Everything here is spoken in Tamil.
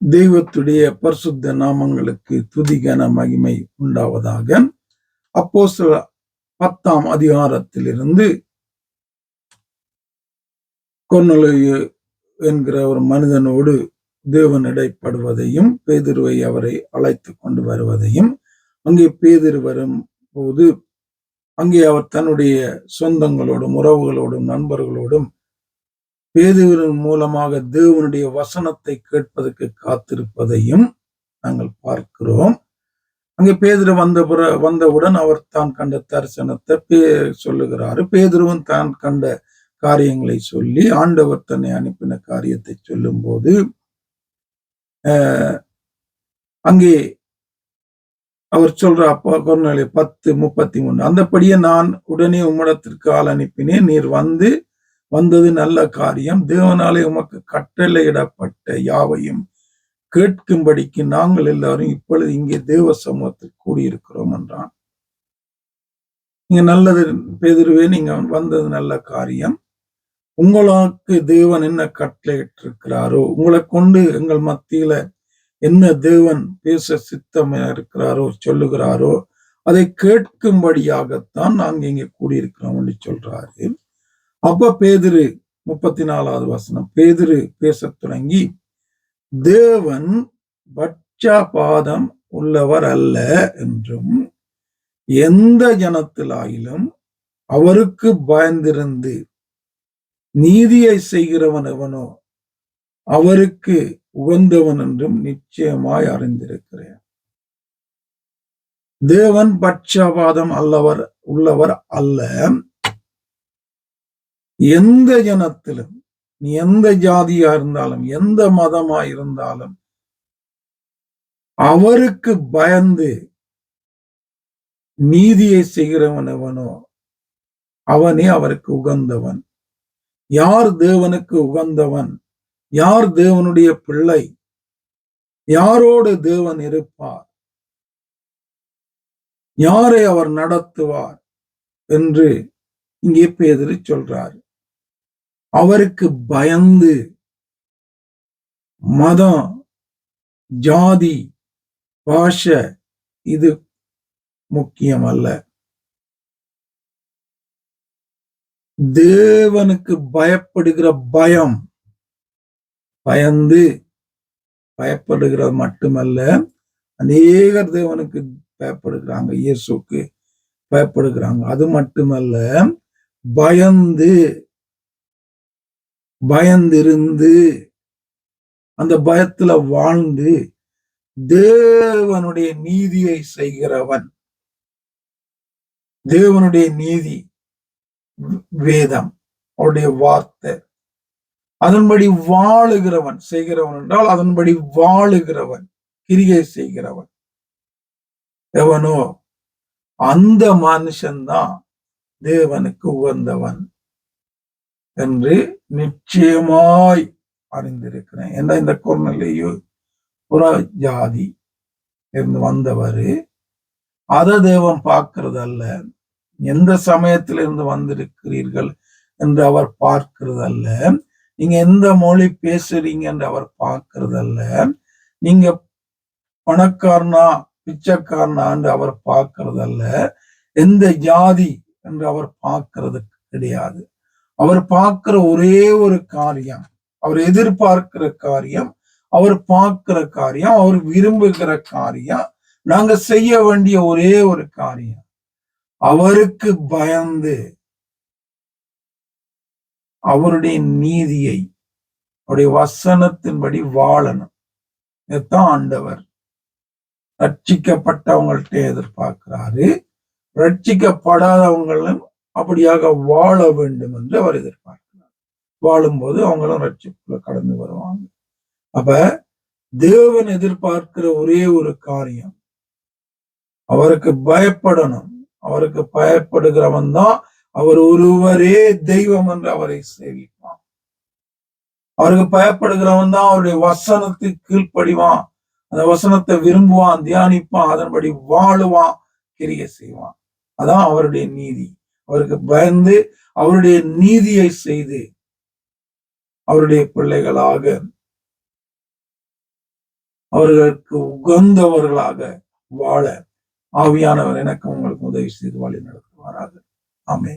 தெய்வத்துடைய பரிசுத்த நாமங்களுக்கு துதிகன மகிமை உண்டாவதாக. அப்போ பத்தாம் அதிகாரத்திலிருந்து கொன்னலையு என்கிற ஒரு மனிதனோடு தேவன் இடைப்படுவதையும் பேதிருவை அவரை அழைத்து கொண்டு வருவதையும் அங்கே பேதிரு வரும் போது அங்கே அவர் தன்னுடைய சொந்தங்களோடும் உறவுகளோடும் நண்பர்களோடும் பேதுவின் மூலமாக தேவனுடைய வசனத்தை கேட்பதற்கு காத்திருப்பதையும் நாங்கள் பார்க்கிறோம். அங்கே பேதுரு வந்த வந்தவுடன் அவர் தான் கண்ட தரிசனத்தை பே சொல்லுகிறாரு. பேதுருவன் தான் கண்ட காரியங்களை சொல்லி ஆண்டவர் தன்னை அனுப்பின காரியத்தை சொல்லும் போது அங்கே அவர் சொல்ற அப்பா குரநிலை பத்து முப்பத்தி மூணு அந்தபடியே நான் உடனே உம்மிடத்திற்கு ஆள் அனுப்பினேன். நீர் வந்து வந்தது நல்ல காரியம். தேவனாலே உமக்கு கட்டளையிடப்பட்ட யாவையும் கேட்கும்படிக்கு நாங்கள் எல்லாரும் இப்பொழுது இங்கே தேவ சமூகத்தில் கூடியிருக்கிறோம் என்றான். நீங்க நல்லது பெதிருவே நீங்க வந்தது நல்ல காரியம். உங்களுக்கு தேவன் என்ன கட்டளையிட்டிருக்கிறாரோ உங்களை கொண்டு எங்கள் மத்தியில என்ன தேவன் பேச சித்தமா இருக்கிறாரோ சொல்லுகிறாரோ அதை கேட்கும்படியாகத்தான் நாங்க இங்க கூடியிருக்கிறோம் என்று சொல்றாரு. அப்ப பேதிரு முப்பத்தி நாலாவது வசனம் பேதிரு பேச தொடங்கி தேவன் பட்சாபாதம் உள்ளவர் அல்ல என்றும் எந்த ஜனத்திலாயிலும் அவருக்கு பயந்திருந்து நீதியை செய்கிறவன் எவனோ அவருக்கு உகந்தவன் என்றும் நிச்சயமாய் அறிந்திருக்கிறேன். தேவன் பட்சபாதம் அல்லவர் உள்ளவர் அல்ல எந்த ஜனத்திலும் நீ எந்த ஜாதியா இருந்தாலும் எந்த மதமா இருந்தாலும் அவருக்கு பயந்து நீதியை செய்கிறவன் எவனோ அவனே அவருக்கு உகந்தவன். யார் தேவனுக்கு உகந்தவன்? யார் தேவனுடைய பிள்ளை? யாரோடு தேவன் இருப்பார்? யாரை அவர் நடத்துவார்? என்று இங்கே பேதறி சொல்றாரு. அவருக்கு பயந்து மதம் ஜாதி பாஷ இது முக்கியம் அல்ல தேவனுக்கு பயப்படுகிற பயம் பயந்து பயப்படுகிறது மட்டுமல்ல அநேகர் தேவனுக்கு பயப்படுகிறாங்க இயேசுக்கு பயப்படுகிறாங்க. அது மட்டுமல்ல பயந்து பயந்திருந்து அந்த பயத்துல வாழ்ந்து தேவனுடைய நீதியை செய்கிறவன். தேவனுடைய நீதி வேதம் அவருடைய வார்த்தை. அதன்படி வாழுகிறவன் செய்கிறவன் என்றால் அதன்படி வாழுகிறவன் கிரியை செய்கிறவன். எவனோ அந்த மனுஷன்தான் தேவனுக்கு உகந்தவன். என்று நிச்சயமாய் அறிந்திருக்கிறேன். ஏன்னா இந்த குரநிலையோ புற ஜாதி இருந்து வந்தவர் அத தேவம் பார்க்கிறது அல்ல. எந்த சமயத்திலிருந்து வந்திருக்கிறீர்கள் என்று அவர் பார்க்கிறது அல்ல. நீங்க எந்த மொழி பேசுறீங்க என்று அவர் பார்க்கிறது அல்ல. நீங்க பணக்காரனா பிச்சைக்காரனா என்று அவர் பார்க்கிறது அல்ல. எந்த ஜாதி என்று அவர் பார்க்கறது கிடையாது. அவர் பார்க்கிற ஒரே ஒரு காரியம் அவர் எதிர்பார்க்கிற காரியம் அவர் பார்க்கிற காரியம் அவர் விரும்புகிற காரியம் நாங்க செய்ய வேண்டிய ஒரே ஒரு காரியம். அவருக்கு பயந்து அவருடைய நீதியை அவருடைய வசனத்தின்படி வாழணும். இதுதான் ஆண்டவர் ரட்சிக்கப்பட்டவங்கள்ட்ட எதிர்பார்க்கிறாரு. ரட்சிக்கப்படாதவங்களும் அப்படியாக வாழ வேண்டும் என்று அவர் எதிர்பார்க்கிறார். வாழும்போது அவங்களும் ரட்சிப்புல கடந்து வருவாங்க. அப்ப தேவன் எதிர்பார்க்கிற ஒரே ஒரு காரியம் அவருக்கு பயப்படணும். அவருக்கு பயப்படுகிறவன் தான் அவர் ஒருவரே தெய்வம் என்று அவரை சேவிப்பான். அவருக்கு பயப்படுகிறவன் தான் அவருடைய வசனத்துக்கு கீழ்ப்படிவான். அந்த வசனத்தை விரும்புவான் தியானிப்பான் அதன்படி வாழுவான் கிரிய செய்வான். அதான் அவருடைய நீதி. அவருக்கு பயந்து அவருடைய நீதியை செய்து அவருடைய பிள்ளைகளாக அவர்களுக்கு உகந்தவர்களாக வாழ ஆவியானவர் எனக்கு உங்களுக்கு உதவி செய்து வழி நடத்துவாராக. ஆமே